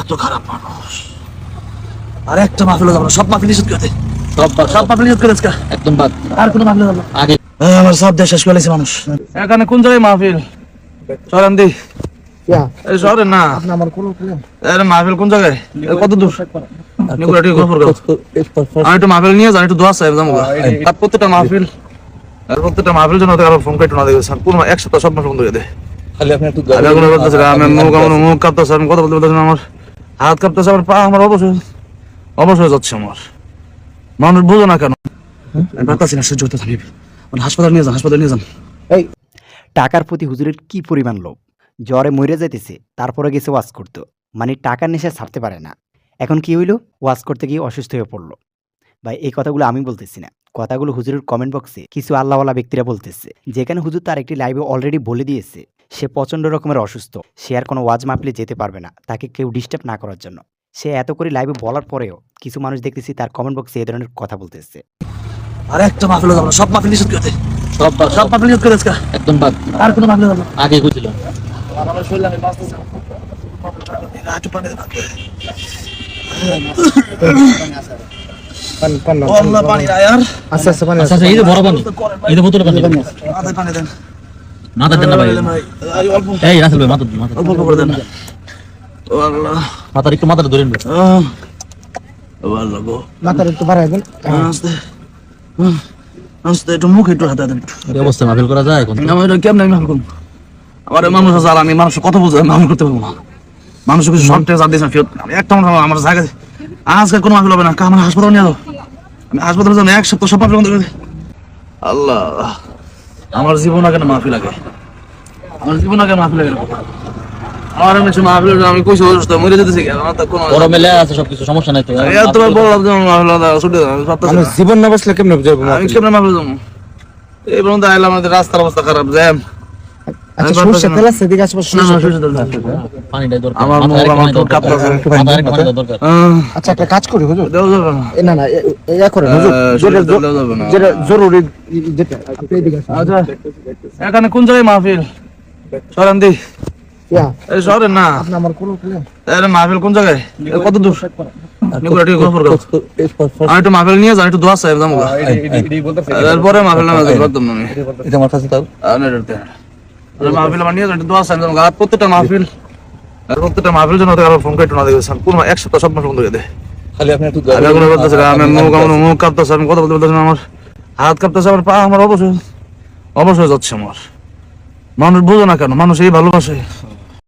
এত খারাপ মানুষ। আর একটা মাহফিল যাব সব মাহফিল নিষেধ করে। সব সব মাহফিল নিষেধ করে আজকে। একদম বাদ। আর কোনো মাহফিল যাব আগে আমার সব দেশ শেষ করে মানুষ। এখানে কোন জায়গায় মাহফিল? চলেন দি এই শহরে না। এর মাহফিল কোন জায়গায়? কত দূর? আমি একটু মাহফিল নিয়ে একটু দোয়া সাহেব যাব আর প্রত্যেকটা মাহফিল আর প্রত্যেকটা মাহফিল জন্য ফোন কেটে না দেখেছেন এক সপ্তাহ সব মাস বন্ধ করে দেয় খালি আপনি একটু আমি আমি মুখ আমার মুখ কাঁপতেছে আমি কথা বলতে বলতেছি আমার। হাত কাঁপতেছে আমার পা আমার অবশ্যই অবশ্যই যাচ্ছে আমার। মানুষ বুঝো না কেন? না, সহ্য থাকি মানে হাসপাতাল নিয়ে যান, হাসপাতাল নিয়ে যান। টাকার প্রতি হুজুরের কি পরিমাণ লোভ? জ্বরে মরে যাইতেছে, তারপরে গেছে ওয়াজ করতো। মানে টাকার নেশা ছাড়তে পারে না। এখন কি হইল? ওয়াজ করতে গিয়ে অসুস্থ হয়ে পড়ল। ভাই, এই কথাগুলো আমি বলতেছি না। কথাগুলো হুজুরের কমেন্ট বক্সে কিছু আল্লাহওয়ালা ব্যক্তিরা বলতেছে। যেখানে হুজুর তার একটি লাইভে অলরেডি বলে দিয়েছে। সে প্রচণ্ড রকমের অসুস্থ সে আর কোনো ওয়াজ মাহফিলে যেতে পারবে না তাকে কেউ ডিস্টার্ব না করার জন্য সে এত করে লাইভে বলার পরেও কিছু মানুষ দেখতেছি তার কমেন্ট বক্সে এই ধরনের কথা বলতেছে আর একটা মাহফিল যাব সব মাহফিল নিষেধ করে দে। সব সব মাহফিল নিষেধ করে আজকে একদম বাদ আর কোনো মাহফিল যাব আগে পানি আচ্ছা আচ্ছা পানি আচ্ছা আচ্ছা এই যে বড় পানি এই যে বোতলে পানি পানি দেন। মাথা দেন না ভাই। এই রাসেল ভাই মাথা মাথা অল্প করে দেন ও আল্লাহ। মাথার একটু মাথাটা ধরেন ভাই। ও আল্লাহ গো। মাথার একটু বাড়াই দেন। আস্তে। হুম, আস্তে একটু মুখ একটু হাতে দেন। এই অবস্থায় মাহফিল করা যায় এখন? আমার এটা কেমন আমি ভালো করব? আমার মানুষ আছে আর আমি মানুষের কথা বলতে মামলা করতে পারব না। মানুষের কিছু শর্ট টেস্ট দিয়েছেন ফেরত আমি একটা মানুষ আমার জায়গা আজকে কোনো মাহফিল হবে না। আমার হাসপাতাল নিয়ে যাও। আমি হাসপাতালে যাব এক সপ্তাহ সব করে আল্লাহ। আমার জীবন আগে মাফি লাগে আমার জীবন আগে মাফি লাগে আমার সময় মাহফিল আমি কইছি অসুস্থ মরে যেতেছি? আমার তো কোনো বড় মেলে আছে সবকিছু সমস্যা নাই তো। এত বড় লাভ যেমন মাহফিল ছুটি আমি না। জীবন না বসলে কেমনে বুঝাবো আমি কেমনে মাহফিল যাব এই পর্যন্ত আইলাম আমাদের রাস্তার অবস্থা খারাপ জ্যাম। আচ্ছা আমি তেল আছে দিকে আশেপাশে না না সরষে পানিটাই দরকার আমার মাথায় আমার পানি কাঁপতেছে। মাথায় পানি দরকার আচ্ছা একটা কাজ করি হুজুর না না না এ- এ- ইয়া করেন হুজুর যেটা শরীর দেওয়া যাবে না। যেটা জরুরি যেটা আপনি এদিকে আসুন। আচ্ছা এখানে কোন জায়গায় মাহফিল সরেন দি ইয়া না আপনি আমার কোন প্লেন মাহফিল কোন জায়গায় কত দূর একটু মাহফিল নিয়ে যাই একটু দোয়া সাহেব যাব এরপরে মাহফিল নামে করতাম না আমি এটা আমার মাহফিল আমার নিয়ে দোয়া সাহেব আর প্রত্যেকটা মাহফিল আর প্রত্যেকটা মাহফিল জন্য কারও ফোন করে না দেখেছেন পুরো এক সপ্তাহ সব মাস বন্ধ করে দেয় খালি আপনি একটু আমি মুখ আমার মুখ কাঁপতেছে আমি কথা বলতে বলতেছি আমার। হাত কাঁপতেছে আমার পা আমার অবশ্যই অবশ্যই যাচ্ছে আমার। মানুষ বুঝো না কেন মানুষ এই ভালোবাসে।